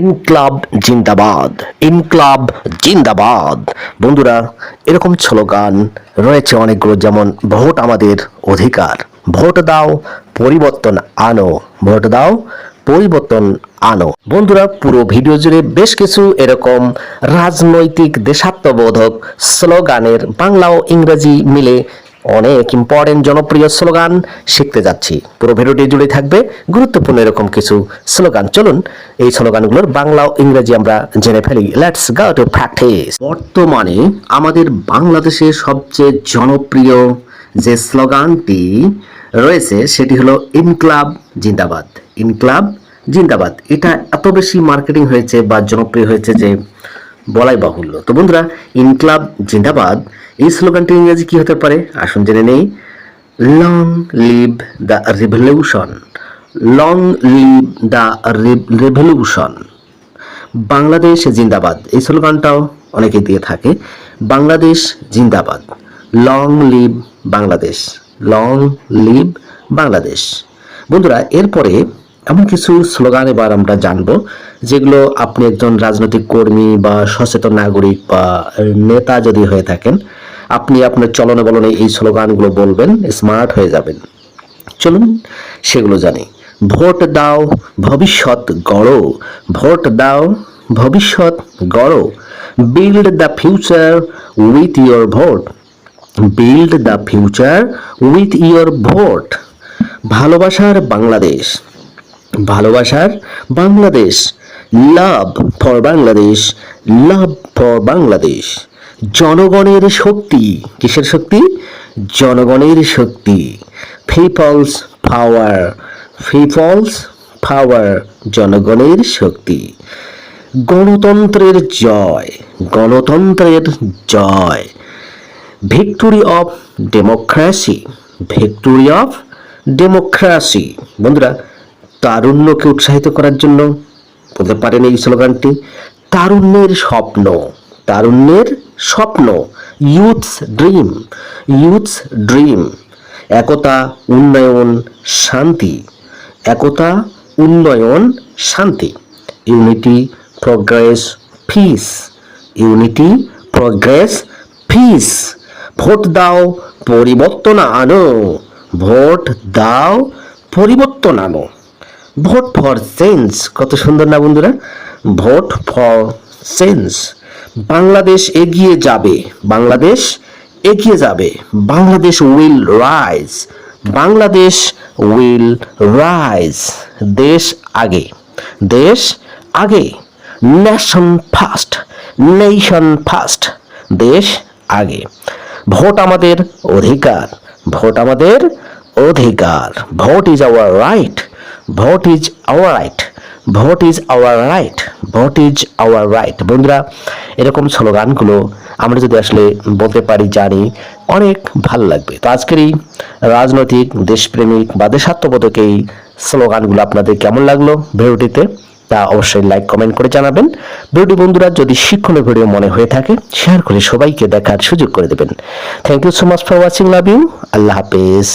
ইনক্লাব জিন্দাবাদ ইনক্লাব জিন্দাবাদ। বন্ধুরা, এরকম স্লোগান রয়েছে অনেকগুলো, যেমন ভোট আমাদের অধিকার। ভোট দাও, পরিবর্তন আনো। ভোট দাও, পরিবর্তন আনো। বন্ধুরা, পুরো ভিডিও জুড়ে বেশ কিছু এরকম রাজনৈতিক, দেশাত্মবোধক স্লোগানের বাংলা ও ইংরেজি মিলে অনেক ইম্পর্টেন্ট জনপ্রিয় স্লোগান শিখতে যাচ্ছি। পুরো ভিডিওটি জুড়ে থাকবে গুরুত্বপূর্ণ এরকম কিছু স্লোগান। চলুন, এই স্লোগানগুলোর বাংলা ও ইংরেজি আমরা জেনে ফেলি। লেটস গো টু প্র্যাকটিস বর্তমানে আমাদের বাংলাদেশের সবচেয়ে জনপ্রিয় যে স্লোগানটি রয়েছে, সেটি হলো ইনক্লাব জিন্দাবাদ। ইনক্লাব জিন্দাবাদ। এটা এত বেশি মার্কেটিং হয়েছে বা জনপ্রিয় হয়েছে যে বলাই বাহুল্য। তো বন্ধুরা ইনক্লাব জিন্দাবাদ, এই স্লোগানটি ইংরেজি কি হতে পারে? আসুন জেনে নেই। Long live the revolution long live the revolution Bangladesh জিন্দাবাদ, এই স্লোগানটাও অনেকে দিয়ে থাকে। বাংলাদেশ জিন্দাবাদ। Long live Bangladesh. Long live Bangladesh. বন্ধুরা, এরপরে এমন কিছু স্লোগান এবার আমরা জানব, যেগুলো আপনি একজন রাজনৈতিক কর্মী বা সচেতন নাগরিক বা নেতা যদি হয়ে থাকেন, আপনি আপনার চলনে বলনে এই স্লোগানগুলো বলবেন স্মার্ট হয়ে যাবেন। চলুন সেগুলো জানি। ভোট দাও, ভবিষ্যৎ গড়ো। ভোট দাও, ভবিষ্যৎ গড়ো। Build the future with your vote build the future with your vote ভালোবাসার বাংলাদেশ। ভালোবাসার Bangladesh. Love for Bangladesh, love for Bangladesh. জনগণের শক্তি, কিসের শক্তি? জনগণের শক্তি। পিপলস পাওয়ার পিপলস পাওয়ার জনগণের শক্তি। গণতন্ত্রের জয় গণতন্ত্রের জয়। Victory of democracy victory of democracy বন্ধুরা তারুণ্যকে উৎসাহিত করার জন্য বলতে পারেন এই স্লোগানটি, তারুণ্যের স্বপ্ন তারুণ্যের স্বপ্ন ইউথস ড্রিম ইউথস ড্রিম একতা, উন্নয়ন, শান্তি, একতা, উন্নয়ন, শান্তি unity progress peace unity progress peace vote দাও, পরিবর্তন আনো, ভোট দাও, পরিবর্তন আনো। ভোট ফর চেঞ্জ কত সুন্দর না বন্ধুরা? ভোট ফর চেঞ্জ বাংলাদেশ এগিয়ে যাবে। বাংলাদেশ এগিয়ে যাবে। Bangladesh will rise Bangladesh will rise দেশ আগে। দেশ আগে। নেশন ফার্স্ট নেশন ফার্স্ট দেশ আগে। ভোট আমাদের অধিকার। ভোট আমাদের অধিকার। Vote is our right vote is our right, vote is our right, vote is our right. বন্ধুরা, এরকম স্লোগানগুলো আমরা যদি আসলে বলতে পারি, জানি অনেক ভালো লাগবে। তো আজকের এই রাজনৈতিক, দেশপ্রেমিক বা দেশাত্মবোধক এই স্লোগানগুলো আপনাদের কেমন লাগল ভিডিওটিতে, তা অবশ্যই লাইক, কমেন্ট করে জানাবেন। ভিডিওটি বন্ধুরা, যদি শিক্ষণীয় ভিডিও মনে হয়ে থাকে, শেয়ার করে সবাইকে দেখার সুযোগ করে দেবেন। Thank you so much for watching love you আল্লাহ হাফেজ।